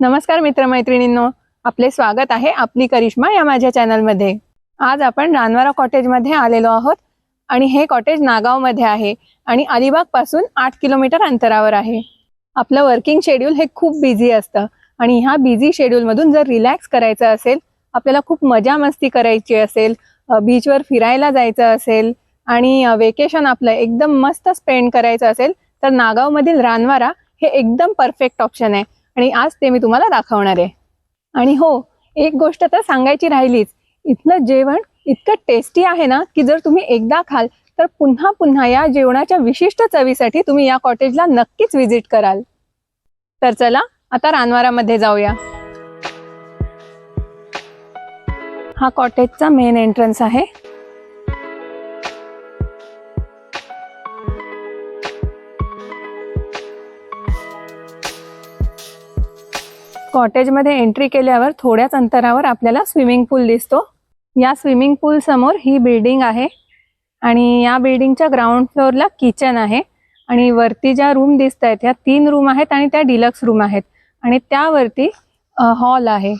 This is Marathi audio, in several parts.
नमस्कार मित्रमैत्रिणींनो आपले स्वागत आहे आपली करिश्मा या माझ्या चॅनलमध्ये. आज आपण रानवारा कॉटेजमध्ये आलेलो आहोत आणि हे कॉटेज नागावमध्ये आहे आणि अलिबागपासून आठ किलोमीटर अंतरावर आहे. आपलं वर्किंग शेड्यूल हे खूप बिझी असतं आणि ह्या बिझी शेड्यूलमधून जर रिलॅक्स करायचं असेल आपल्याला खूप मजा मस्ती करायची असेल बीचवर फिरायला जायचं असेल आणि वेकेशन आपलं एकदम मस्त स्पेंड करायचं असेल तर नागावमधील रानवारा हे एकदम परफेक्ट ऑप्शन आहे. आणि आज ते मी तुम्हाला दाखवणार आहे. आणि हो एक गोष्ट तर सांगायची राहिलीच. इथलं जेवण इतकं टेस्टी आहे ना की जर तुम्ही एकदा खाल तर पुन्हा पुन्हा या जेवणाच्या विशिष्ट चवीसाठी तुम्ही या कॉटेजला नक्कीच व्हिजिट कराल. तर चला आता रानवारामध्ये जाऊया. हा कॉटेजचा मेन एंट्रन्स आहे. कॉटेजमध्ये एंट्री केल्यावर थोड्याच अंतरावर आपल्याला स्विमिंग पूल दिसतो. या स्विमिंग पूल समोर ही बिल्डिंग आहे आणि या बिल्डिंगच्या ग्राउंड फ्लोअरला किचन आहे आणि वरती ज्या रूम दिसत आहेत ह्या तीन रूम आहेत आणि त्या डिलक्स रूम आहेत आणि त्यावरती हॉल आहे.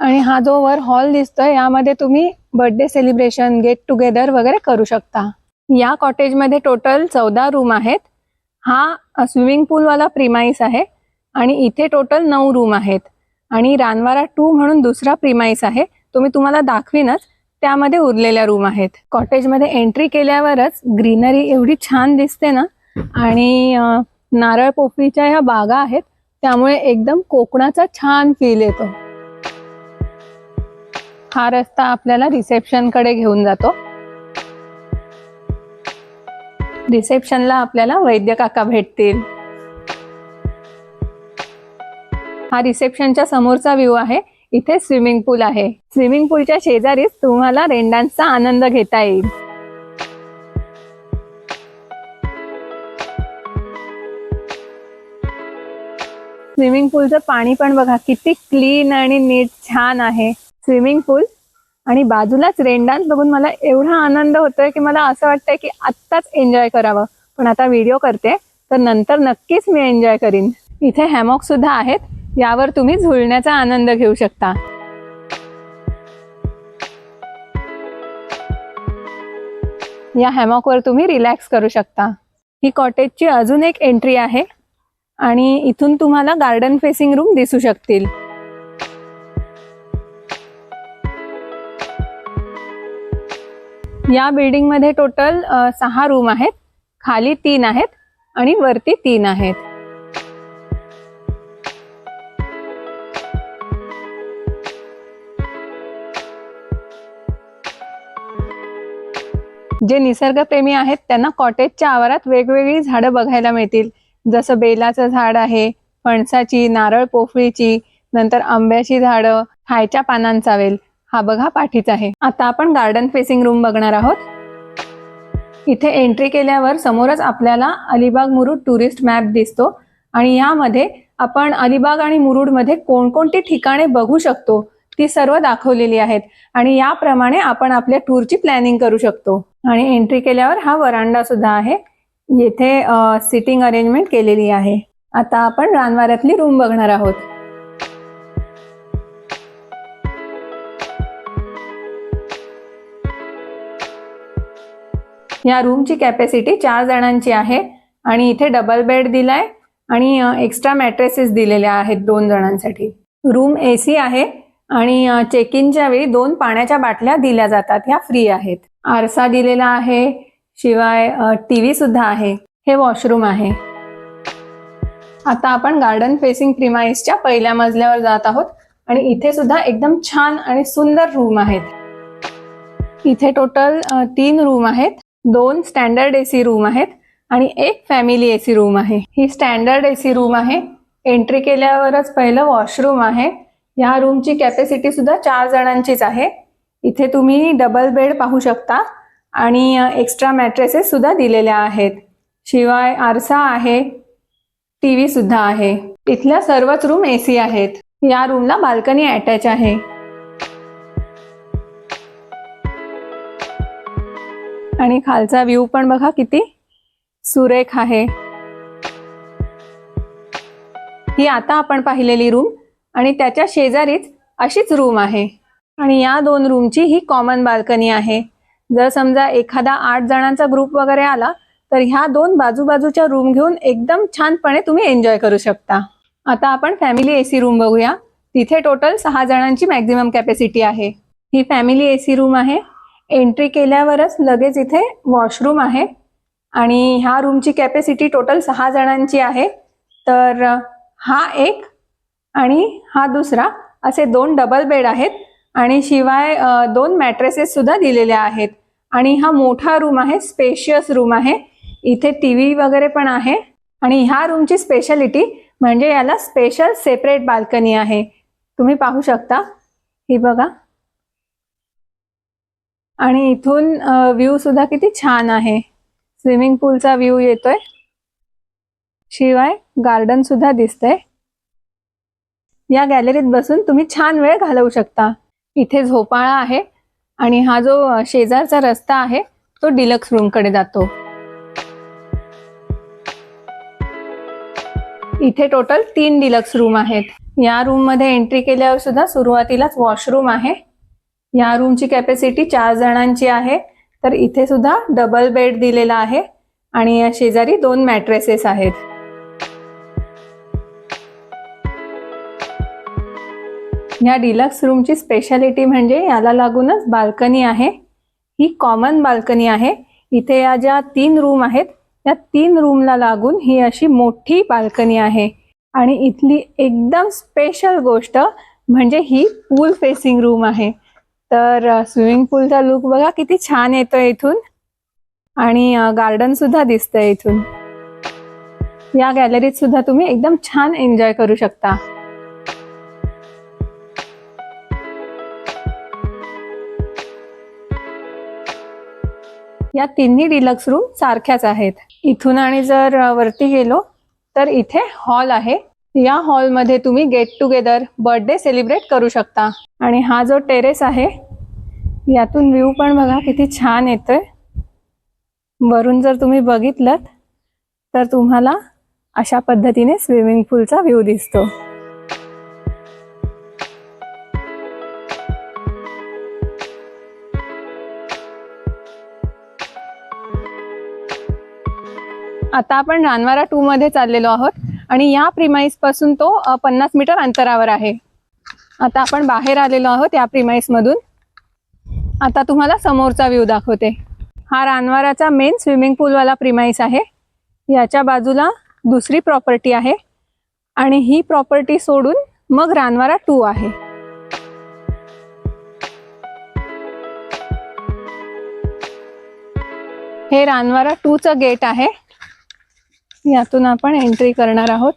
आणि हा जो वर हॉल दिसतोय यामध्ये तुम्ही बर्थडे सेलिब्रेशन गेट टुगेदर वगैरे करू शकता. या कॉटेजमध्ये टोटल चौदा रूम आहेत. हा स्विमिंग पूलवाला प्रिमाईस आहे आणि इथे टोटल नऊ रूम आहेत. आणि रानवारा टू म्हणून दुसरा प्रिमाईस आहे. तो मी तुम्हाला दाखवीनच. त्यामध्ये उरलेल्या रूम आहेत. कॉटेजमध्ये एंट्री केल्यावरच ग्रीनरी एवढी छान दिसते ना? आणि नारळ पोफळीच्या ह्या बागा आहेत. त्यामुळे एकदम कोकणाचा छान फील येतो. हा रस्ता आपल्याला रिसेप्शनकडे घेऊन जातो. रिसेप्शनला आपल्याला वैद्य काका भेटतील. हा रिसेप्शनच्या समोरचा व्ह्यू आहे. इथे स्विमिंग पूल आहे. स्विमिंग पूलच्या शेजारीच तुम्हाला रेंडांचा आनंद घेता येईल. स्विमिंग पूलचं पाणी पण बघा किती क्लीन आणि नीट छान आहे. स्विमिंग पूल आणि बाजूलाच रेंडान्स बघून मला एवढा आनंद होतोय की मला असं वाटतंय की आत्ताच एन्जॉय करावं. पण आता व्हिडिओ करते तर नंतर नक्कीच मी एन्जॉय करीन. इथे हॅमॉक सुद्धा आहेत. यावर तुम्ही झुलण्याचा आनंद घेऊ शकता. या हॅमॉकवर तुम्ही रिलॅक्स करू शकता. ही कॉटेजची अजून एक एंट्री आहे आणि इथून तुम्हाला गार्डन फेसिंग रूम दिसू शकतील. या बिल्डिंगमध्ये टोटल सहा रूम आहेत. खाली तीन आहेत आणि वरती तीन आहेत. जे निसर्गप्रेमी आहेत त्यांना कॉटेजच्या आवारात वेगवेगळी झाडं बघायला मिळतील. जसं बेलाचं झाड आहे फणसाची नारळ पोफळीची नंतर आंब्याची झाडं खायच्या पानांचा वेल हा बघा पाठीच आहे. आता आपण गार्डन फेसिंग रूम बघणार आहोत. इथे एंट्री केल्यावर समोरच आपल्याला अलिबाग मुरुड टुरिस्ट मॅप दिसतो. आणि यामध्ये आपण अलिबाग आणि मुरुडमध्ये कोणकोणती ठिकाणे बघू शकतो? ती सर्व दाखवलेली आहेत. आणि याप्रमाणे आपण आपल्या टूरची प्लॅनिंग करू शकतो. आणि एंट्री केल्यावर हा वरांडा सुद्धा आहे. येथे सिटिंग अरेंजमेंट केलेली आहे. आता आपण रानवाऱ्यातली रूम बघणार आहोत. या रूमची कॅपॅसिटी चार जणांची आहे. आणि इथे डबल बेड दिलाय. आणि एक्स्ट्रा मॅट्रेसेस दिलेल्या आहेत दोन जणांसाठी. रूम एसी आहे. आणि चेक इनच्या वेळी दोन पाण्याच्या बाटल्या दिल्या जातात ह्या फ्री आहेत. आरसा दिलेला आहे शिवाय टी व्ही सुद्धा आहे. हे वॉशरूम आहे. आता आपण गार्डन फेसिंग प्रिमाइसच्या पहिल्या मजल्यावर जात आहोत आणि इथे सुद्धा एकदम छान आणि सुंदर रूम आहेत. इथे टोटल तीन रूम आहेत दोन स्टँडर्ड एसी रूम आहेत आणि एक फॅमिली एसी रूम आहे. ही स्टँडर्ड एसी रूम आहे. एंट्री केल्यावरच पहिलं वॉशरूम आहे. या रूमची कॅपॅसिटी सुद्धा चार जणांचीच आहे. इथे तुम्ही डबल बेड पाहू शकता आणि एक्स्ट्रा मॅट्रेसेस सुद्धा दिलेल्या आहेत. शिवाय आरसा आहे टी व्ही सुद्धा आहे. इथल्या सर्वच रूम ए सी आहेत. या रूमला बाल्कनी अटॅच आहे. आणि खालचा व्ह्यू पण बघा किती सुरेख आहे. ही आता आपण पाहिलेली रूम आणि त्याच्या शेजारीच अशीच रूम आहे. आणि या दोन रूमची ही कॉमन बाल्कनी आहे. जर समजा एखादा आठ जणांचा ग्रुप वगैरे आला तर ह्या दोन बाजूबाजूच्या रूम घेऊन एकदम छानपणे तुम्ही एन्जॉय करू शकता. आता आपण फॅमिली एसी रूम बघूया. तिथे टोटल सहा जणांची मॅक्झिमम कॅपॅसिटी आहे. ही फॅमिली एसी रूम आहे. एंट्री केल्यावरच लगेच इथे वॉशरूम आहे. आणि ह्या रूमची कॅपॅसिटी टोटल सहा जणांची आहे. तर हा एक आणि हा दुसरा. असे दोन डबल बेड आहेत आणि शिवाय दोन मॅट्रेसेस सुद्धा दिलेल्या आहेत. आणि हा मोठा रूम आहे स्पेशियस रूम आहे. इथे टी व्ही वगैरे पण आहे. आणि ह्या रूमची स्पेशालिटी म्हणजे याला स्पेशल सेपरेट बाल्कनी आहे. तुम्ही पाहू शकता. ही बघा. आणि इथून व्ह्यू सुद्धा किती छान आहे. स्विमिंग पूलचा व्ह्यू येतोय. शिवाय गार्डन सुद्धा दिसतंय. या गॅलरीत बसून तुम्ही छान वेळ घालवू शकता. इथे झोपाळा आहे आणि हा जो शेजारचा रस्ता आहे तो डिलक्स रूमकडे जातो. इथे टोटल तीन डिलक्स रूम आहेत. या रूममध्ये एंट्री केल्यावर सुद्धा सुरुवातीलाच वॉशरूम आहे. या रूमची कॅपॅसिटी चार जणांची आहे. तर इथे सुद्धा डबल बेड दिलेला आहे आणि या शेजारी दोन मॅट्रेसेस आहेत. या डिलक्स रूमची स्पेशालिटी म्हणजे याला लागूनच बाल्कनी आहे. ही कॉमन बाल्कनी आहे. इथे या ज्या तीन रूम आहेत या तीन रूमला लागून ही अशी मोठी बाल्कनी आहे. आणि इथली एकदम स्पेशल गोष्ट म्हणजे ही पूल फेसिंग रूम आहे. तर स्विमिंग पूलचा लुक बघा किती छान येतोय इथून. आणि गार्डन सुद्धा दिसतंय इथून. या गॅलरीत सुद्धा तुम्ही एकदम छान एन्जॉय करू शकता. या तिन्ही डिलक्स रूम सारख्याच आहेत. इथून आणि जर वरती गेलो तर इथे हॉल आहे. या हॉलमध्ये तुम्ही गेट टुगेदर बर्थडे सेलिब्रेट करू शकता. आणि हा जो टेरेस आहे यातून व्ह्यू पण बघा किती छान येतोय. वरून जर तुम्ही बघितलं तर तुम्हाला अशा पद्धतीने स्विमिंग पूलचा व्ह्यू दिसतो. आता आपण रानवारा टू मध्ये चाललेलो आहोत. आणि या प्रिमाईसपासून तो पन्नास मीटर अंतरावर आहे. आता आपण बाहेर आलेलो आहोत या प्रिमाईस मधून. आता तुम्हाला समोरचा व्ह्यू दाखवते. हा रानवाराचा मेन स्विमिंग पूलवाला प्रिमाईस आहे. याच्या बाजूला दुसरी प्रॉपर्टी आहे. आणि ही प्रॉपर्टी सोडून मग रानवारा टू आहे. हे रानवारा टूचं गेट आहे. यातून आपण एंट्री करणार आहोत.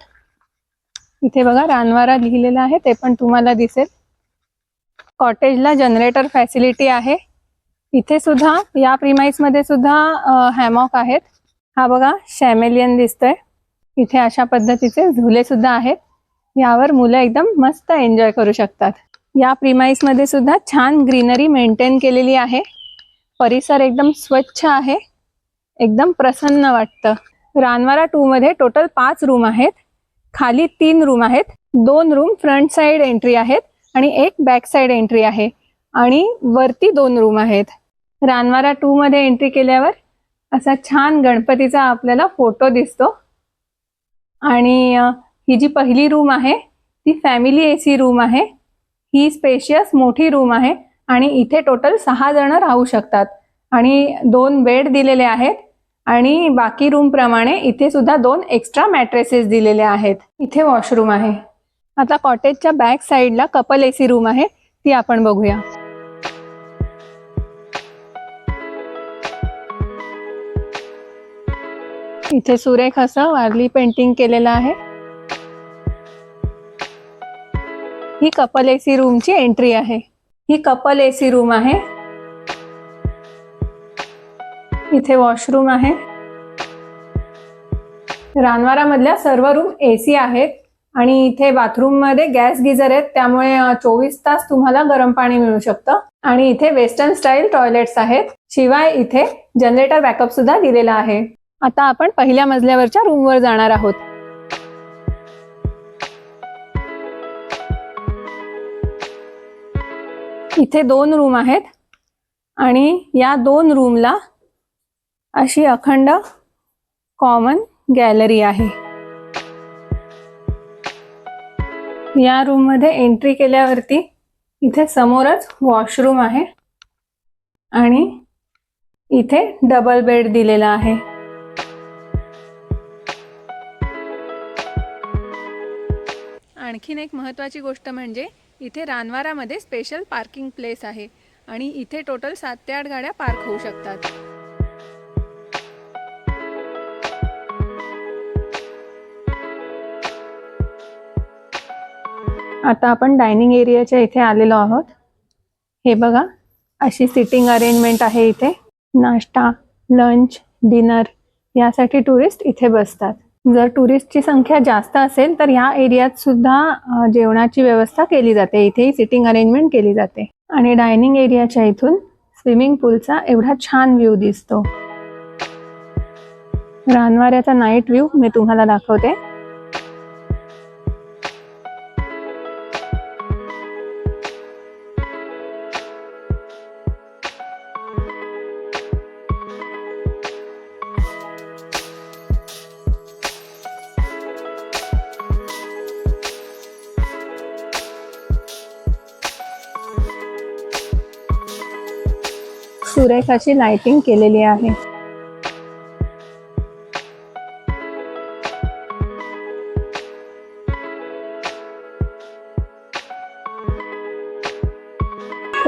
इथे बघा रानवारा लिहिलेला आहे ते पण तुम्हाला दिसेल. कॉटेजला जनरेटर फॅसिलिटी आहे. इथे सुद्धा या प्रिमाइसमध्ये सुद्धा हॅमॉक आहेत. हा बघा शॅमेलियन दिसतोय. इथे अशा पद्धतीचे झुले सुद्धा आहेत. यावर मुलं एकदम मस्त एन्जॉय करू शकतात. या प्रिमाइसमध्ये सुद्धा छान ग्रीनरी मेंटेन केलेली आहे. परिसर एकदम स्वच्छ आहे. एकदम प्रसन्न वाटतं. रानवारा टू मध्ये टोटल पाच रूम आहेत. खाली तीन रूम आहेत. दोन रूम फ्रंट साइड एंट्री आहेत आणि एक बॅक साइड एंट्री आहे. आणि वरती दोन रूम आहेत. रानवारा टू मध्ये एंट्री केल्यावर असा छान गणपतीचा आपल्याला फोटो दिसतो. आणि ही जी पहिली रूम आहे ती फॅमिली ए सी रूम आहे. ही स्पेशियस मोठी रूम आहे आणि इथे टोटल सहा जण राहू शकतात. आणि दोन बेड दिलेले आहेत. आणि बाकी रूम प्रमाणे इथे सुद्धा दोन एक्स्ट्रा मॅट्रेसेस दिलेले आहेत. इथे वॉशरूम आहे. आता कॉटेजच्या बॅक साईडला कपल एसी रूम आहे. ती आपण बघूया. इथे सुरेख असं वारली पेंटिंग केलेलं आहे. ही कपल एसी रूमची एंट्री आहे. ही कपल एसी रूम आहे. इथे वॉशरूम आहे. रानवारा मधल्या सर्व रूम एसी आहेत आणि इथे बाथरूममध्ये गॅस गिझर आहेत त्यामुळे चोवीस तास तुम्हाला गरम पाणी मिळू शकतं. आणि इथे वेस्टर्न स्टाईल टॉयलेट्स आहेत शिवाय इथे जनरेटर बॅकअप सुद्धा दिलेला आहे. आता आपण पहिल्या मजल्यावरच्या रूमवर जाणार आहोत. इथे दोन रूम आहेत आणि या दोन रूमला अशी अखंड कॉमन गॅलरी आहे. या रूममध्ये एंट्री केल्यावरती इथे समोरच वॉशरूम आहे आणि इथे डबल बेड दिलेला आहे. आणखीन एक महत्त्वाची गोष्ट म्हणजे इथे रानवारामध्ये स्पेशल पार्किंग प्लेस आहे आणि इथे टोटल सात ते आठ गाड्या पार्क होऊ शकतात. आता आपण डायनिंग एरियाच्या इथे आलेलो आहोत. हे बघा अशी सिटिंग अरेंजमेंट आहे इथे. नाश्ता लंच डिनर यासाठी टुरिस्ट इथे बसतात. जर टुरिस्टची संख्या जास्त असेल तर ह्या एरियात सुद्धा जेवणाची व्यवस्था केली जाते. इथेही सिटिंग अरेंजमेंट केली जाते. आणि डायनिंग एरियाच्या इथून स्विमिंग पूलचा एवढा छान व्ह्यू दिसतो. रानवाऱ्याचा नाईट व्ह्यू मी तुम्हाला दाखवते. अशी लाइटिंग केलेली आहे.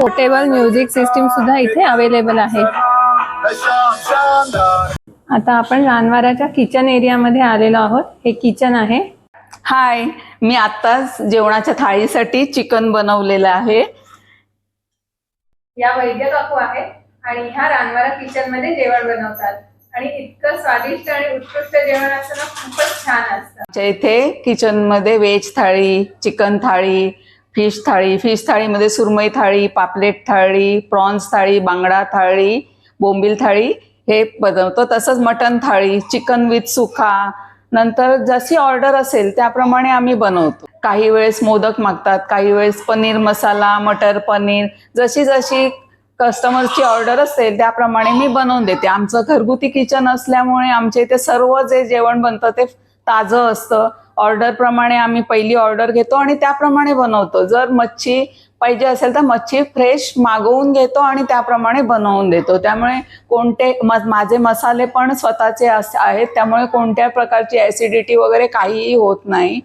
पोर्टेबल म्युझिक सिस्टीम सुद्धा इथे अवेलेबल आहे. आता आपण रानवाराच्या किचन एरियामध्ये आलेलो आहोत. हे किचन आहे. हाय मी आत्ताच जेवणाच्या थाळीसाठी चिकन बनवलेलं आहे. या वैद्य काकू आहेत. आणि ह्या रानवारा किचनमध्ये जेवण बनवतात. आणि इतकं स्वादिष्ट आणि उत्कृष्ट जेवण असतं ना खूपच छान असतं. आमच्या इथे किचनमध्ये veg thali chicken thali fish thali fish थाळीमध्ये सुरमई थाळी पापलेट थाळी प्रॉन्स थाळी बांगडा थाळी बोंबील थाळी हे बनवतो. तसंच मटन थाळी चिकन विथ सुखा. नंतर जशी ऑर्डर असेल त्याप्रमाणे आम्ही बनवतो. काही वेळेस मोदक मागतात काही वेळेस पनीर मसाला मटर पनीर जशी जशी कस्टमरची ऑर्डर असेल त्याप्रमाणे मी बनवून देते. आमचं घरगुती किचन असल्यामुळे आमच्या इथे सर्व जे जेवण बनतं ते ताजं असतं. ऑर्डर प्रमाणे आम्ही पहिली ऑर्डर घेतो आणि त्याप्रमाणे बनवतो. जर मच्छी पाहिजे असेल तर मच्छी फ्रेश मागवून घेतो आणि त्याप्रमाणे बनवून देतो. त्यामुळे कोणते माझे मसाले पण स्वतःचे आहेत. त्यामुळे कोणत्या प्रकारची ऍसिडिटी वगैरे काहीही होत नाही.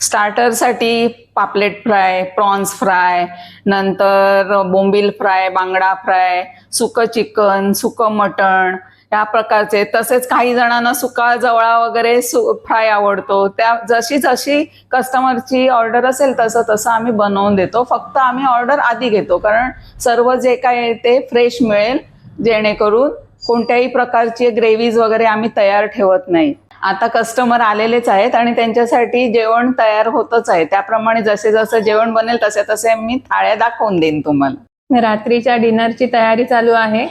स्टार्टरसाठी पापलेट फ्राय प्रॉन्स फ्राय नंतर बोंबील फ्राय बांगडा फ्राय सुकं चिकन सुकं मटण या प्रकारचे. तसेच काही जणांना सुका जवळा वगैरे सु फ्राय आवडतो. त्या जशी जशी कस्टमरची ऑर्डर असेल तसं तसं आम्ही बनवून देतो. फक्त आम्ही ऑर्डर आधी घेतो. कारण सर्व जे काय आहे ते फ्रेश मिळेल जेणेकरून कोणत्याही प्रकारची ग्रेव्हीज वगैरे आम्ही तयार ठेवत नाही. आता कस्टमर आलेलेच आहेत आणि त्यांच्यासाठी जेवण तयार होतच आहे. त्याप्रमाणे जसे जसं जेवण बनेल तसे तसे मी थाळ्या दाखवून देईन तुम्हाला. रात्रीच्या डिनरची तयारी चालू आहे.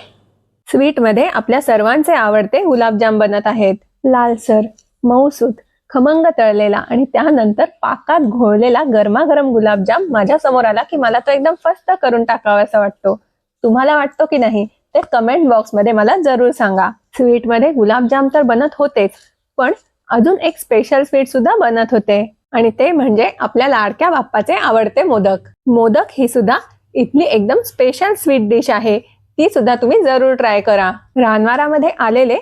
स्वीटमध्ये आपल्या सर्वांचे आवडते गुलाबजाम बनत आहेत. लालसर मऊसूत खमंग तळलेला आणि त्यानंतर पाकात घोळलेला गरमागरम गुलाबजाम माझ्यासमोर आला की मला तो एकदम फस्त करून टाकावा असा वाटतो. तुम्हाला वाटतो की नाही ते कमेंट बॉक्समध्ये मला जरूर सांगा. स्वीटमध्ये गुलाबजाम तर बनत होतेच पण अजून एक स्पेशल स्वीट सुद्धा बनत होते. आणि ते म्हणजे आपल्या लाडक्या बाप्पाचे आवडते मोदक. मोदक ही सुद्धा इथली एकदम स्पेशल स्वीट डिश आहे. ती सुद्धा तुम्ही जरूर ट्राय करा. रानवारामध्ये आलेले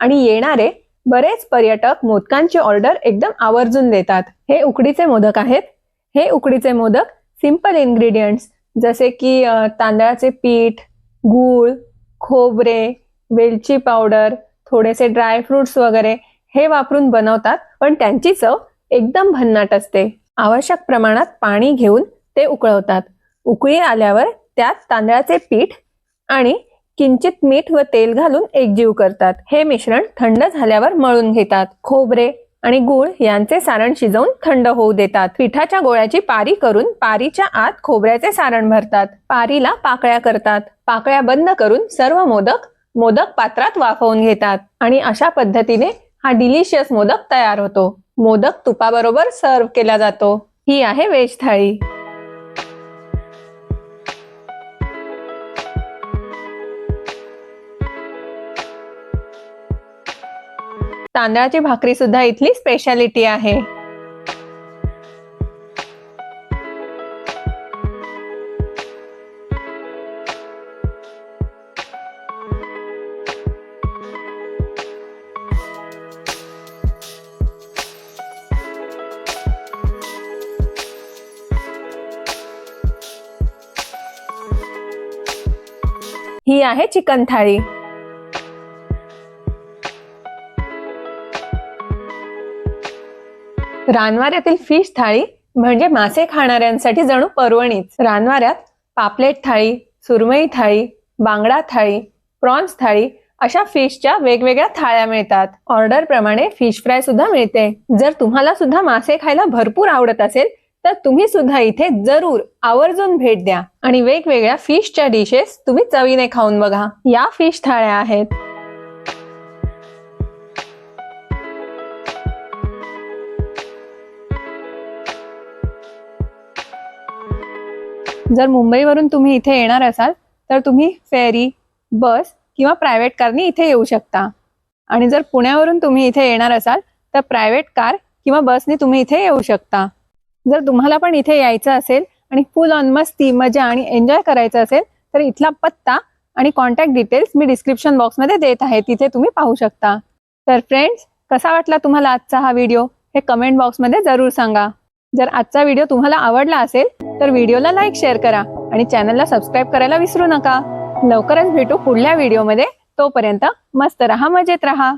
आणि येणारे बरेच पर्यटक मोदकांची ऑर्डर एकदम आवर्जून देतात. हे उकडीचे मोदक आहेत. हे उकडीचे मोदक सिंपल इन्ग्रेडियंट्स जसे की तांदळाचे पीठ गूळ खोबरे वेलची पावडर थोडेसे ड्रायफ्रुट्स वगैरे हे वापरून बनवतात पण त्यांची चव एकदम भन्नाट असते. आवश्यक प्रमाणात पाणी घेऊन ते उकळवतात. उकळी आल्यावर त्यात तांदळाचे पीठ आणि किंचित मीठ व तेल घालून एकजीव करतात. हे मिश्रण थंड झाल्यावर मळून घेतात. खोबरे आणि गूळ यांचे सारण शिजवून थंड होऊ देतात. पिठाच्या गोळ्याची पारी करून पारीच्या आत खोबऱ्याचे सारण भरतात. पारीला पाकळ्या करतात. पाकळ्या बंद करून सर्व मोदक मोदक पात्रात वाफवून घेतात आणि अशा पद्धतीने हा डिलिशियस मोदक तयार होतो. मोदक तुपाबरोबर सर्व केला जातो. ही आहे वेज थाळी तांदळाची भाकरी सुद्धा इथली स्पेशालिटी आहे. ही आहे चिकन थाळी. रानवाऱ्यातील फिश थाळी म्हणजे मासे खाणाऱ्यांसाठी जणू पर्वणीच. रानवाऱ्यात पापलेट थाळी सुरमई थाळी बांगडा थाळी प्रॉन्स थाळी अशा फिशच्या वेगवेगळ्या थाळ्या मिळतात. ऑर्डर प्रमाणे फिश फ्राय सुद्धा मिळते. जर तुम्हाला सुद्धा मासे खायला भरपूर आवडत असेल तर तुम्ही सुद्धा इथे जरूर आवर्जून भेट द्या आणि वेगवेगळ्या फिशच्या डिशेस तुम्ही चवीने खाऊन बघा. या फिश थाळ्या आहेत. जर मुंबईवरून तुम्ही इथे येणार असाल तर तुम्ही फेरी बस किंवा प्रायव्हेट कारनी इथे येऊ शकता. आणि जर पुण्यावरून तुम्ही इथे येणार असाल तर प्रायव्हेट कार किंवा बसने तुम्ही इथे येऊ शकता. जर तुम्हाला पण इथे यायचं असेल आणि फुल ऑन मस्ती मजा आणि एन्जॉय करायचं असेल तर इथला पत्ता आणि कॉन्टॅक्ट डिटेल्स मी डिस्क्रिप्शन बॉक्समध्ये देत आहे. तिथे तुम्ही पाहू शकता. तर फ्रेंड्स कसा वाटला तुम्हाला आजचा हा व्हिडिओ हे कमेंट बॉक्समध्ये जरूर सांगा. जर आजचा व्हिडिओ तुम्हाला आवडला असेल तर व्हिडिओला लाईक शेअर करा आणि चॅनलला सबस्क्राईब करायला विसरू नका. लवकरच भेटू पुढल्या व्हिडिओमध्ये तोपर्यंत मस्त रहा मजेत रहा.